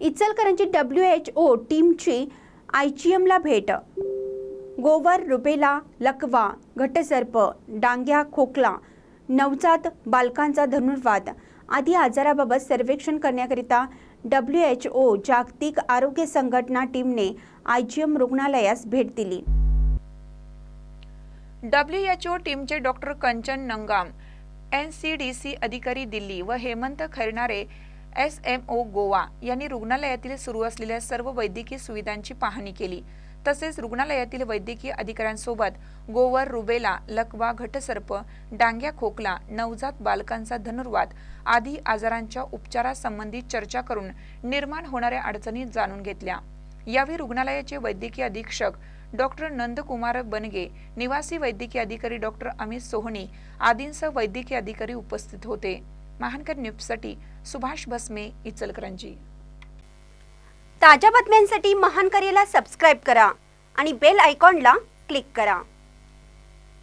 Ichalkaranji W H ओ टीमची आयजीएमला भेट. गोवर रुबेला लकवा घटसर्प डांग्या खोकला नवजात बालकांचा धनुर्वाद आदी आजाराबाबत सर्वेक्षण करण्याकरिता डब्ल्यू एच ओ जागतिक आरोग्य संघटना टीमने आय जी एम रुग्णालयास भेट दिली. डब्लू एच ओ टीमचे doctor Kanchan Nangam N C D C अधिकारी दिल्ली व Hemant Khairnare S M O Goa यांनी रुग्णालयातील सुरू असलेल्या सर्व वैद्यकीय सुविधांची पाहणी केली. तसेच रुग्णालयातील वैद्यकीय अधिकाऱ्यांसोबत गोवर रुबेला लकवा घटसर्प डांग्या खोकला नवजात बालकांचा धनुर्वात आदी आजारांच्या उपचारासंबंधी चर्चा करून निर्माण होणाऱ्या अडचणी जाणून घेतल्या. यावेळी रुग्णालयाचे वैद्यकीय अधीक्षक डॉक्टर नंदकुमार बनगे निवासी वैद्यकीय अधिकारी डॉक्टर अमित सोहनी आदींसह वैद्यकीय अधिकारी उपस्थित होते. महानकर न्यूजसाठी सुभाष भस्मे इचलकरंजी. ताज्या बातम्यांसाठी महान करेला सबस्क्राईब करा आणि बेल आयकॉनला क्लिक करा.